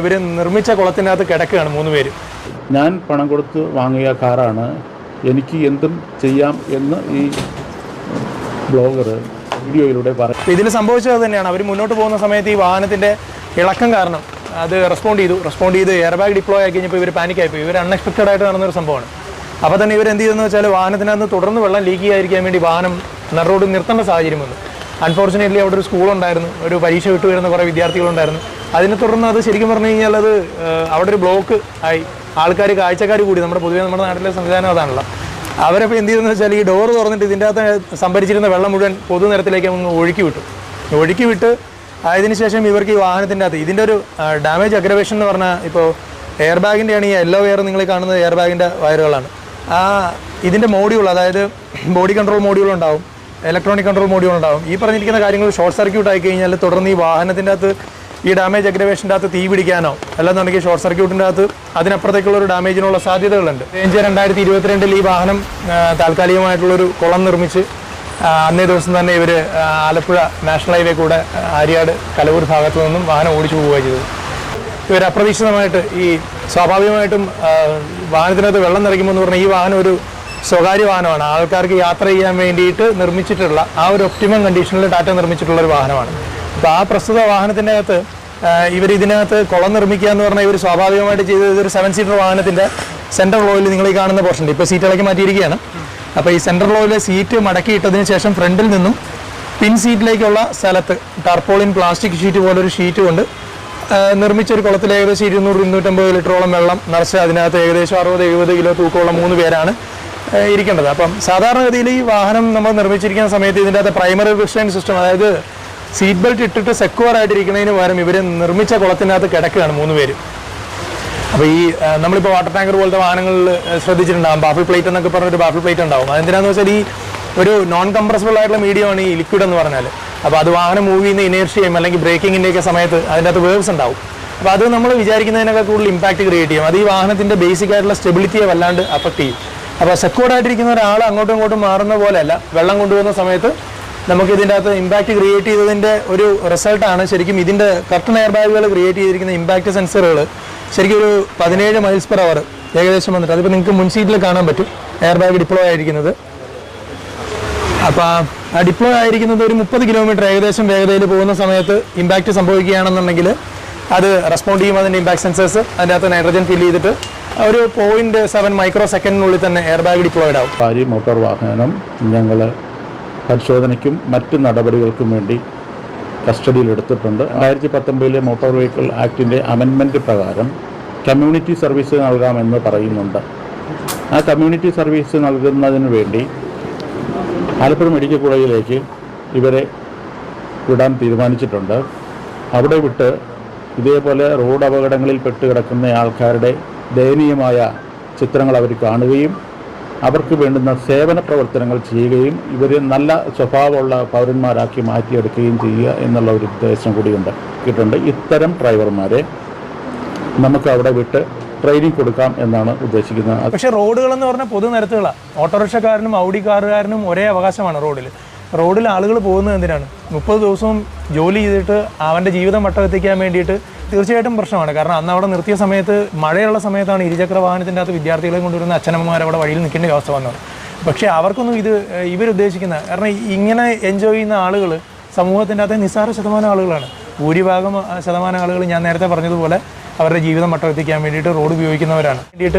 ഇവർ നിർമ്മിച്ച കുളത്തിനകത്ത് കിടക്കുകയാണ് മൂന്ന് പേര്. ഞാൻ പണം കൊടുത്ത് വാങ്ങിയ കാറാണ്. എനിക്ക് എന്തും ചെയ്യാം എന്ന് ഈ ബ്ലോഗർ വീഡിയോയിലൂടെ പറയും ഇതിൽ സംഭവിച്ചത് തന്നെയാണ്. അവർ മുന്നോട്ട് പോകുന്ന സമയത്ത് ഈ വാഹനത്തിന്റെ ഇളക്കം കാരണം അത് റെസ്പോണ്ട് ചെയ്തു. റെസ്പോണ്ട് ചെയ്ത് എയർ ബാഗ് ഡിപ്ലോയ് ആക്കി കഴിഞ്ഞപ്പോൾ ഇവർ പാനിക് ആയിപ്പോയി. ഇവർ അൺഎക്സ്പെക്റ്റഡ് ആയിട്ട് നടന്നൊരു സംഭവമാണ്. അപ്പോൾ തന്നെ ഇവർ എന്ത് ചെയ്തെന്ന് വെച്ചാൽ വാഹനത്തിനകത്ത് തുടർന്ന് വെള്ളം ലീക്ക് ചെയ്യാതിരിക്കാൻ വേണ്ടി വാഹനം നറോഡ് നിർത്തേണ്ട സാഹചര്യം വന്നു. അൺഫോർച്ചുനേറ്റ്ലി അവിടെ ഒരു സ്കൂളുണ്ടായിരുന്നു ഒരു പരീക്ഷ വിട്ടു വരുന്ന കുറേ വിദ്യാർത്ഥികളുണ്ടായിരുന്നു. അതിനെ തുടർന്ന് അത് ശരിക്കും പറഞ്ഞു കഴിഞ്ഞാൽ അത് അവിടെ ഒരു ബ്ലോക്ക് ആയി. ആൾക്കാർ കാഴ്ചക്കാർ കൂടി. നമ്മുടെ പൊതുവേ നമ്മുടെ നാട്ടിലെ സംവിധാനം അതാണല്ലോ. അവരപ്പോൾ എന്ത് ചെയ്തെന്ന് വെച്ചാൽ ഈ ഡോർ തുറന്നിട്ട് ഇതിന്റെ അകത്ത് സംഭരിച്ചിരുന്ന വെള്ളം മുഴുവൻ പൊതുനിരത്തിലേക്ക് അങ്ങ് ഒഴുക്കി വിട്ടു. ഒഴുക്കി വിട്ട് അതിന് ശേഷം ഇവർക്ക് ഈ വാഹനത്തിന്റെ അകത്ത് ഇതിന്റെ ഒരു ഡാമേജ് അഗ്രവേഷൻ എന്ന് പറഞ്ഞാൽ ഇപ്പോൾ എയർ ബാഗിന്റെയാണ് ഈ യെല്ലോ വെയർ നിങ്ങൾ കാണുന്നത് എയർ ബാഗിന്റെ വയറുകളാണ്. ആ ഇതിന്റെ മോഡ്യൂൾ അതായത് ബോഡി കൺട്രോൾ മോഡ്യൂൾ ഉണ്ടാവും ഇലക്ട്രോണിക് കൺട്രോൾ മോഡ്യൂൾ ഉണ്ടാവും. ഈ പറഞ്ഞിരിക്കുന്ന കാര്യങ്ങൾ ഷോർട്ട് സർക്യൂട്ട് ആയി കഴിഞ്ഞാൽ തുടർന്ന് ഈ വാഹനത്തിന്റെ അകത്ത് ഈ ഡാമേജ് അഗ്രവേഷന്റെ അകത്ത് തീ പിടിക്കാനോ അല്ലാന്നുണ്ടെങ്കിൽ ഷോർട്ട് സർക്യൂട്ടിന്റെ അകത്ത് അതിനപ്പുറത്തേക്കുള്ള ഒരു ഡാമേജിനുള്ള സാധ്യതകളുണ്ട്. റേഞ്ച് രണ്ടായിരത്തി ഇരുപത്തിരണ്ടിൽ ഈ വാഹനം താൽക്കാലികമായിട്ടുള്ളൊരു കുളം നിർമ്മിച്ച് അന്നേ ദിവസം തന്നെ ഇവർ ആലപ്പുഴ നാഷണൽ ഹൈവേ കൂടെ ആര്യാട് കലവൂർ ഭാഗത്തു നിന്നും വാഹനം ഓടിച്ചു പോവുകയാണ് ചെയ്തത് ഇവർ അപ്രതീക്ഷിതമായിട്ട് ഈ സ്വാഭാവികമായിട്ടും വാഹനത്തിനകത്ത് വെള്ളം നിറയ്ക്കുമ്പോൾ എന്ന് പറഞ്ഞാൽ ഈ വാഹനം ഒരു സ്വകാര്യ വാഹനമാണ്. ആൾക്കാർക്ക് യാത്ര ചെയ്യാൻ വേണ്ടിയിട്ട് നിർമ്മിച്ചിട്ടുള്ള ആ ഒരു ഒപ്റ്റിമം കണ്ടീഷനിൽ ടാറ്റ നിർമ്മിച്ചിട്ടുള്ള ഒരു വാഹനമാണ്. അപ്പോൾ ആ പ്രസ്തുത വാഹനത്തിന്റെ അകത്ത് ഇവർ ഇതിനകത്ത് കുളം നിർമ്മിക്കുക എന്ന് പറഞ്ഞാൽ ഇവർ സ്വാഭാവികമായിട്ട് ചെയ്തത് ഒരു സെവൻ സീറ്റർ വാഹനത്തിന്റെ സെൻട്രൽ ലോയിൽ നിങ്ങൾ ഈ കാണുന്ന പോർഷൻ ഇപ്പോൾ സീറ്റുകളൊക്കെ മാറ്റിയിരിക്കുകയാണ്. അപ്പോൾ ഈ സെൻട്രൽ ലോയിലെ സീറ്റ് മടക്കിയിട്ടതിന് ശേഷം ഫ്രണ്ടിൽ നിന്നും പിൻ സീറ്റിലേക്കുള്ള സ്ഥലത്ത് ടർപ്പോളിൻ പ്ലാസ്റ്റിക് ഷീറ്റ് പോലൊരു ഷീറ്റ് കൊണ്ട് നിർമ്മിച്ച ഒരു കുളത്തിൽ ഏകദേശം ഇരുന്നൂറ് ഇരുന്നൂറ്റമ്പത് ലിറ്ററോളം വെള്ളം നിറച്ച് അതിനകത്ത് ഏകദേശം അറുപത് എഴുപത് കിലോ തൂക്കമുള്ള മൂന്ന് പേരാണ് ഇരിക്കേണ്ടത്. അപ്പം സാധാരണഗതിയിൽ ഈ വാഹനം നമ്മൾ നിർമ്മിച്ചിരിക്കുന്ന സമയത്ത് ഇതിന്റെ അകത്ത് പ്രൈമറി റിസ്ട്രെയിൻ സിസ്റ്റം അതായത് സീറ്റ് ബെൽറ്റ് ഇട്ടിട്ട് സെക്യൂർ ആയിട്ടിരിക്കുന്നതിന് പകരം ഇവർ നിർമ്മിച്ച കുളത്തിനകത്ത് കിടക്കുകയാണ് മൂന്ന് പേര്. അപ്പോൾ ഈ നമ്മളിപ്പോൾ വാട്ടർ ടാങ്കർ പോലത്തെ വാഹനങ്ങളിൽ ശ്രദ്ധിച്ചിട്ടുണ്ടാകും ബാഫിൾ പ്ലേറ്റ് എന്നൊക്കെ പറഞ്ഞൊരു ബാഫിൾ പ്ലേറ്റ് ഉണ്ടാവും. അതെന്തിനാന്ന് വെച്ചാൽ ഈ ഒരു നോൺ കംപ്രസിബിൾ ആയിട്ടുള്ള മീഡിയമാണ് ഈ ലിക്വിഡ് എന്ന് പറഞ്ഞാൽ അപ്പോൾ അത് വാഹനം മൂവ് ചെയ്യുന്ന ഇനേർഷ്യയും അല്ലെങ്കിൽ ബ്രേക്കിങ്ങിന്റെയൊക്കെ സമയത്ത് അതിന്റെ അകത്ത് വേവ്സ് ഉണ്ടാവും. അപ്പോൾ അത് നമ്മൾ വിചാരിക്കുന്നതിനൊക്കെ കൂടുതൽ ഇമ്പാക്റ്റ് ക്രിയേറ്റ് ചെയ്യും. അത് ഈ വാഹനത്തിന്റെ ബേസിക് ആയിട്ടുള്ള സ്റ്റെബിലിറ്റിയെ വല്ലാണ്ട് അഫക്റ്റ് ചെയ്യും. അപ്പോൾ സെക്യൂർഡ് ആയിട്ടിരിക്കുന്ന ഒരാൾ അങ്ങോട്ടും ഇങ്ങോട്ടും മാറുന്ന പോലെയല്ല വെള്ളം കൊണ്ടുപോകുന്ന സമയത്ത് നമുക്ക് ഇതിന്റെ അകത്ത് ഇമ്പാക്റ്റ് ക്രിയേറ്റ് ചെയ്തതിന്റെ ഒരു റിസൾട്ടാണ് ശരിക്കും ഇതിന്റെ കർട്ടൺ എയർ ബാഗുകൾ ക്രിയേറ്റ് ചെയ്തിരിക്കുന്ന ഇമ്പാക്റ്റ് സെൻസറുകൾ ശരിക്കും ഒരു പതിനേഴ് മൈൽസ് പെർ അവർ ഏകദേശം വന്നിട്ട്. അതിപ്പോൾ നിങ്ങൾക്ക് മുൻസീറ്റിൽ കാണാൻ പറ്റും. എയർ ബാഗ് ഡിപ്ലോ ആയിരിക്കുന്നത്. അപ്പോൾ ആ ഡിപ്ലോ ആയിരിക്കുന്നത് ഒരു മുപ്പത് കിലോമീറ്റർ ഏകദേശം വേഗതയിൽ പോകുന്ന സമയത്ത് ഇമ്പാക്റ്റ് സംഭവിക്കുകയാണെന്നുണ്ടെങ്കിൽ അത് റെസ്പോണ്ട് ചെയ്യും അതിന്റെ ഇമ്പാക്ട് സെൻസേഴ്സ് അതിന്റെ അകത്ത് നൈട്രജൻ ഫിൽ ചെയ്തിട്ട് ഒരു പോയിന്റ് സെവൻ മൈക്രോ സെക്കൻഡിനുള്ളിൽ തന്നെ എയർ ബാഗ് ഡിപ്ലോയിഡ് ആവും. മോട്ടോർ വാഹനം ഞങ്ങൾ പരിശോധനയ്ക്കും മറ്റ് നടപടികൾക്കും വേണ്ടി കസ്റ്റഡിയിലെടുത്തിട്ടുണ്ട്. രണ്ടായിരത്തി പത്തൊമ്പതിലെ മോട്ടോർ വെഹിക്കിൾ ആക്ടിന്റെ അമെൻമെന്റ് പ്രകാരം കമ്മ്യൂണിറ്റി സർവീസ് നൽകാമെന്ന് പറയുന്നുണ്ട്. ആ കമ്മ്യൂണിറ്റി സർവീസ് നൽകുന്നതിന് വേണ്ടി ആലപ്പുഴ മെഡിക്കൽ കോളേജിലേക്ക് ഇവരെ വിടാൻ തീരുമാനിച്ചിട്ടുണ്ട്. അവിടെ വിട്ട് ഇതേപോലെ റോഡ് അപകടങ്ങളിൽ പെട്ട് കിടക്കുന്ന ആൾക്കാരുടെ ദയനീയമായ ചിത്രങ്ങൾ അവർ കാണുകയും അവർക്ക് വേണ്ടുന്ന സേവന പ്രവർത്തനങ്ങൾ ചെയ്യുകയും ഇവരെ നല്ല സ്വഭാവമുള്ള പൗരന്മാരാക്കി മാറ്റിയെടുക്കുകയും ചെയ്യുക എന്നുള്ള ഒരു ഉദ്ദേശം കൂടിയുണ്ട് കിട്ടുന്നുണ്ട് ഇത്തരം ഡ്രൈവർമാരെ നമുക്ക് അവിടെ വിട്ട് ട്രെയിനിങ് കൊടുക്കാം എന്നാണ് ഉദ്ദേശിക്കുന്നത്. പക്ഷേ റോഡുകൾ എന്ന് പറഞ്ഞാൽ പൊതുനിരത്തുകളാണ് ഓട്ടോറിക്ഷക്കാരനും ഔഡി കാറുകാരനും ഒരേ അവകാശമാണ് റോഡിൽ റോഡിൽ ആളുകൾ പോകുന്നത് എന്തിനാണ്? മുപ്പത് ദിവസവും ജോലി ചെയ്തിട്ട് അവന്റെ ജീവിതം വട്ടമെത്തിക്കാൻ വേണ്ടിയിട്ട് തീർച്ചയായിട്ടും പ്രശ്നമാണ്. കാരണം അന്ന് അവിടെ നിർത്തിയ സമയത്ത് മഴയുള്ള സമയത്താണ് ഇരുചക്ര വാഹനത്തിന്റെ അകത്ത് വിദ്യാർത്ഥികളെ കൊണ്ടുവരുന്ന അച്ഛനമ്മമാർ അവിടെ വഴിയിൽ നിൽക്കേണ്ട അവസ്ഥ വന്നത്. പക്ഷേ അവർക്കൊന്നും ഇത് ഇവരുദ്ദേശിക്കുന്ന കാരണം ഇങ്ങനെ എൻജോയ് ചെയ്യുന്ന ആളുകൾ സമൂഹത്തിന്റെ അകത്തെ നിസ്സാര ശതമാനം ആളുകളാണ്. ഭൂരിഭാഗം ശതമാനം ആളുകൾ ഞാൻ നേരത്തെ പറഞ്ഞതുപോലെ അവരുടെ ജീവിതം വട്ടമെത്തിക്കാൻ വേണ്ടിയിട്ട് റോഡ് ഉപയോഗിക്കുന്നവരാണ്. വേണ്ടിയിട്ട്